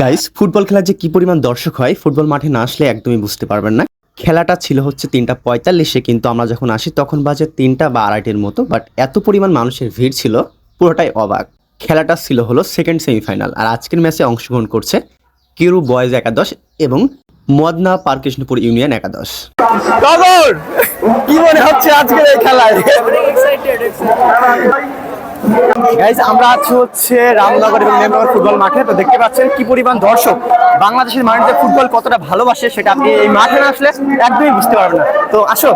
Guys football খেলা যে কি পরিমাণ দর্শক হয় ফুটবল মাঠে না আসলে একদমই বুঝতে পারবেন না। খেলাটা ছিল হচ্ছে তিনটা পঁয়তাল্লিশে, কিন্তু আমরা যখন আসি তখন বাজে তিনটা বা আড়াইটের মতো বাট এত পরিমাণ মানুষের ভিড় ছিল, পুরোটাই অবাক। খেলাটা ছিল হলো সেকেন্ড সেমিফাইনাল আর আজকের ম্যাচে অংশগ্রহণ করছে কিরু বয়েজ একাদশ এবং মদনা পার্কৃষ্ণপুর ইউনিয়ন একাদশ। গগন! কি মনে হচ্ছে আজকের এই খেলায়? গাইজ আমরা আছি হচ্ছে রামনগর এবং নেমনগর ফুটবল মাঠে। তো দেখতে পাচ্ছেন কি পরিমাণ দর্শক। বাংলাদেশের মানুষদের ফুটবল কতটা ভালোবাসে সেটা আপনি এই মাঠে না আসলে একদমই বুঝতে পারবেন না। তো আসো।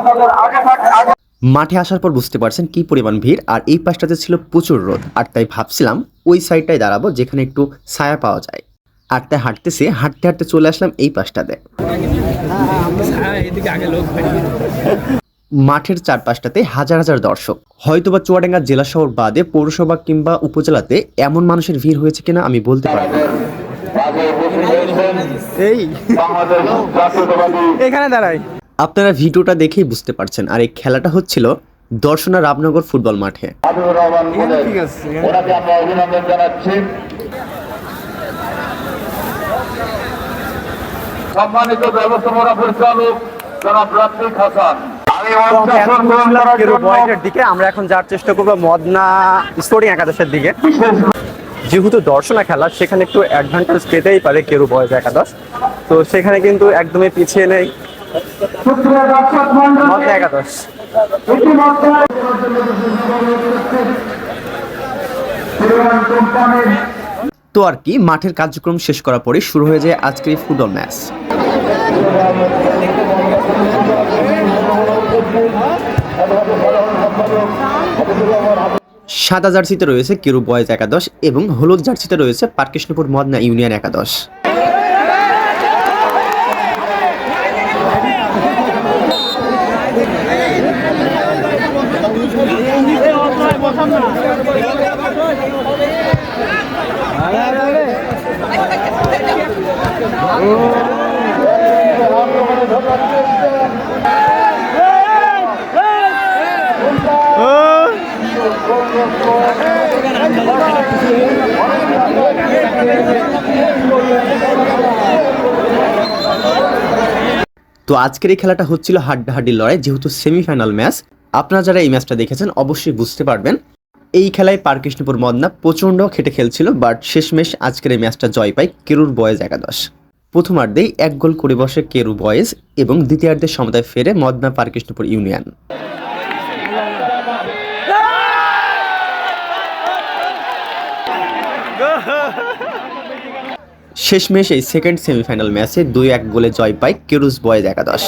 মাঠে আসার পর বুঝতে পারছেন কি পরিমাণ ভিড় আর এই পাশটাতে ছিল প্রচুর রোদ। আর তাই ভাবছিলাম ওই সাইডটায় দাঁড়াবো যেখানে একটু ছায়া পাওয়া যায়। তাই হাঁটতেছি হাঁটতে হাঁটতে চলে আসলাম এই পাশটাতে। মাঠের চারপাশটাতে হাজার হাজার দর্শক। হয়তোবা চুয়াডাঙ্গা জেলা শহর বাদে পৌরসভা কিংবা উপজেলাতে এমন মানুষের ভিড় হয়েছে কিনা আমি বলতে পারব না। এই। এখানে দাঁড়াই। আপনারা ভিডিওটা দেখেই বুঝতে পারছেন। আর এই খেলাটা হচ্ছিল দর্শনা রামনগর ফুটবল মাঠে। ঠিক আছে। সম্মানিত ব্যবস্থাপনা পরিচালক জনাব রাত্রিক হাসান। দিকে আমরা এখন যাওয়ার চেষ্টা করব মদনা স্পোর্টিং একাদশের দিকে। যেহেতু দর্শনা খেলা সেখানে একটু অ্যাডভান্টেজ পেতেই পারে কেরু বয়েজ একাদশ। তো সেখানে কিন্তু একদমই পিছিয়ে নেই একাদশ। কোম্পানির তো আর কি, মাঠের কার্যক্রম শেষ করার পরে শুরু হয়ে যায় আজকের এই ফুটবল ম্যাচ। সাদা জার্সিতে রয়েছে কিরু বয়েজ একাদশ এবং হলুদ জার্সিতে রয়েছে পার্কৃষ্ণপুর মদনা ইউনিয়ন একাদশ। তো আজকের এই খেলাটা হচ্ছিল হাড্ডাহাড্ডি লড়াই, যেহেতু সেমিফাইনাল ম্যাচ, আপনারা যারা এই ম্যাচটা দেখেছেন, অবশ্যই বুঝতে পারবেন। এই খেলায় পার্কৃষ্ণপুর মদনা প্রচণ্ড খেটে খেলছিল, বাট শেষমেশ আজকের এই ম্যাচটা জয় পায় কেরুর বয়েজ একাদশ। প্রথমার্ধেই এক গোল করে বসে কেরু বয়েজ এবং দ্বিতীয়ার্ধে সমতায় ফেরে মদনা পার্কৃষ্ণপুর ইউনিয়ন। শেষমেশ এই সেকেন্ড সেমিফাইনাল ম্যাচে দুই এক গোলে জয় পায় কেরুস বয়েজ একাদশ।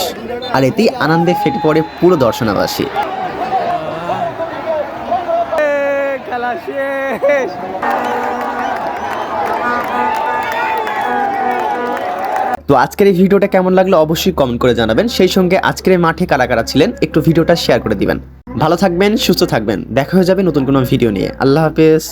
আর এতেই আনন্দে ফেটে পড়ে পুরো দর্শনাবাসী। শেষ। তো আজকের এই ভিডিওটা কেমন লাগল অবশ্যই কমেন্ট করে জানাবেন। সেই সঙ্গে আজকের মাঠে কারা কারা ছিলেন একটু ভিডিওটা শেয়ার করে দিবেন। ভালো থাকবেন, সুস্থ থাকবেন। দেখা হয়ে যাবে নতুন কোনো ভিডিও নিয়ে। আল্লাহ হাফেজ।